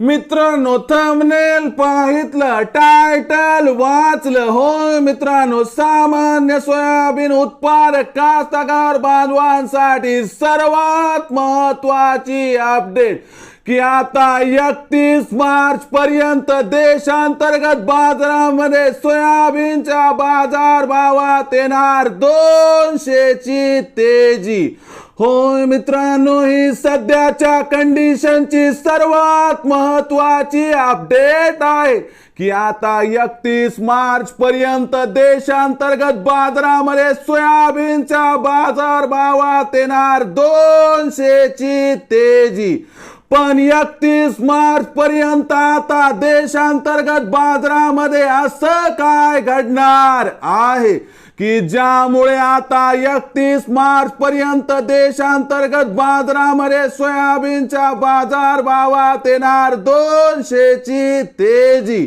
मित्रांनो thumbnail पाहितलं title वाचलं. होय मित्रांनो सामान्य सोयाबीन उत्पादक कास्तकार बांधवांसाठी सर्वात महत्वाची अपडेट की आता एकतीस मार्च पर्यंत देशांतर्गत बाजारामध्ये सोयाबीनच्या बाजार भावात येणार दोनशेची तेजी. होय मित्रांनो ही सध्याच्या कंडिशनची सर्वात महत्वाची अपडेट आहे की आता एकतीस मार्च पर्यंत देशांतर्गत बाजारामध्ये सोयाबीनच्या बाजार भावात येणार दोनशेची तेजी. पण एकतीस मार्च पर्यंत आता देशांतर्गत बाजारामध्ये असं काय घडणार आहे? की ज्यामुळे आता एकतीस मार्च पर्यंत देशांतर्गत बाजारामध्ये सोयाबीनच्या बाजार भावात येणार दोनशेची तेजी?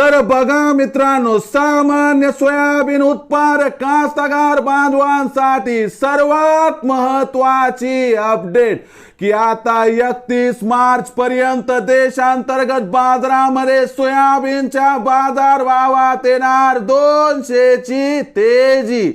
तर बघा मित्रांनो सामान्य सोयाबीन उत्पादक कास्तकार बांधवांसाठी सर्वात महत्वाची अपडेट की आता एकतीस मार्च पर्यंत देशांतर्गत बाजारामध्ये सोयाबीनच्या बाजार भावात येणार दोनशेची तेजी.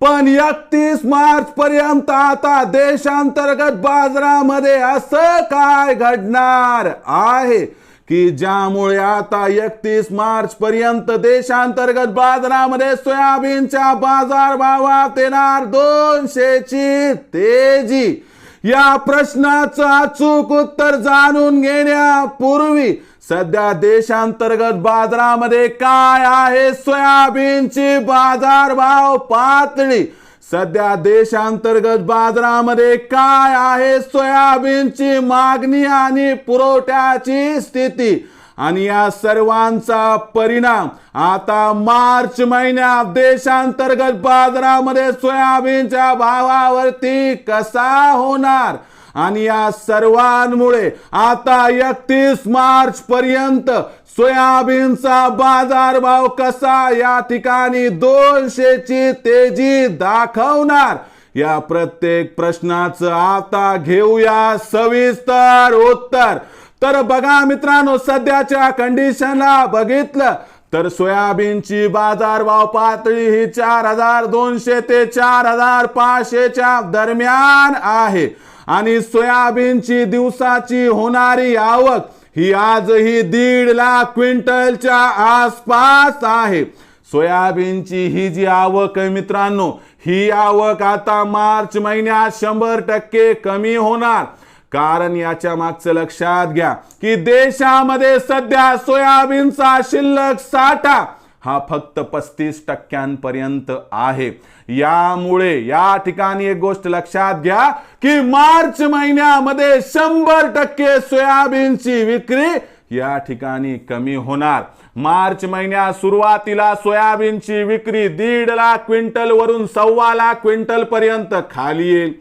पण एकतीस मार्च पर्यंत आता देशांतर्गत बाजारामध्ये असं काय घडणार आहे? की ज्यामुळे आता एकतीस मार्च पर्यंत देशांतर्गत बाजारामध्ये सोयाबीनच्या बाजार भावात येणार दोनशेची तेजी. या प्रश्नाचं अचूक उत्तर जाणून घेण्यापूर्वी सध्या देशांतर्गत बाजारामध्ये काय आहे? सोयाबीनची बाजार भाव पातळी. सध्या देशांतर्गत बाजारामध्ये काय आहे? सोयाबीनची मागणी आणि पुरवठ्याची स्थिती आणि या सर्वांचा परिणाम. आता मार्च महिन्यात देशांतर्गत बाजारामध्ये सोयाबीनच्या भावावरती कसा होणार? आणि या सर्वांमुळे आता एकतीस मार्च पर्यंत सोयाबीनचा बाजारभाव कसा या ठिकाणी दोनशेची तेजी दाखवणार? या प्रत्येक प्रश्नाचं आता घेऊया सविस्तर उत्तर. तर बघा मित्रांनो सध्याच्या कंडिशनला बघितलं तर सोयाबीनची बाजारभाव पातळी ही चार हजार दोनशे ते चार हजार पाचशेच्या दरम्यान आहे. आणि सोयाबीनची दिवसाची होणारी आवक ही आजही दीड लाख क्विंटलच्या आसपास आहे. सोयाबीनची ही जी आवक आहे मित्रांनो ही आवक आता मार्च महिन्यात शंभर टक्के कमी होणार. कारण याच्या मागचं लक्षात घ्या की देशामध्ये सध्या सोयाबीनचा शिल्लक साठा हा फक्त पस्तीस टक्क्यांपर्यंत आहे. यामुळे या ठिकाणी एक गोष्ट लक्षात घ्या की मार्च महिन्यामध्ये शंभर टक्के सोयाबीनची विक्री या ठिकाणी कमी होणार. मार्च महिन्यात सुरुवातीला सोयाबीनची विक्री दीड लाख क्विंटल वरून सव्वा लाख क्विंटल पर्यंत खाली येईल.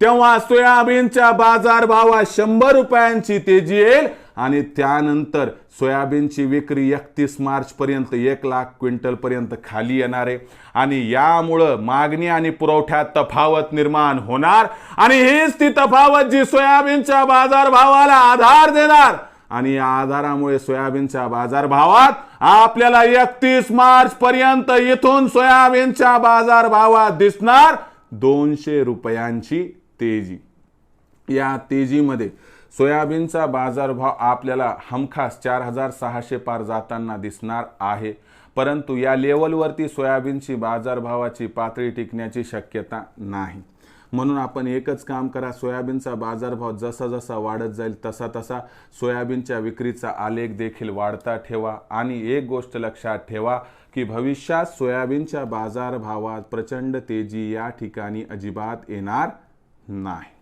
तेव्हा सोयाबीनच्या बाजारभावात शंभर रुपयांची तेजी येईल. आणि त्यानंतर सोयाबीनची विक्री एकतीस मार्चपर्यंत एक लाख क्विंटलपर्यंत खाली येणार. आहे आणि यामुळं मागणी आणि पुरवठ्यात तफावत निर्माण होणार आणि हीच ती तफावत जी सोयाबीनच्या बाजारभावाला आधार देणार. आणि या आधारामुळे सोयाबीनच्या बाजारभावात आपल्याला एकतीस मार्च पर्यंत इथून सोयाबीनच्या बाजारभावात दिसणार दोनशे रुपयांची तेजी. या तेजीमध्ये सोयाबीनचा बाजारभाव आपल्याला हमखास चार हजार सहाशे पार जाताना दिसणार आहे. परंतु या लेवलवरती सोयाबीनची बाजारभावाची पातळी टिकण्याची शक्यता नाही. म्हणून आपण एकच काम करा सोयाबीनचा बाजारभाव जसा जसा वाढत जाईल तसा तसा सोयाबीनच्या विक्रीचा आलेख देखील वाढता ठेवा. आणि एक गोष्ट लक्षात ठेवा की भविष्यात सोयाबीनच्या बाजारभावात प्रचंड तेजी या ठिकाणी अजिबात येणार नाही.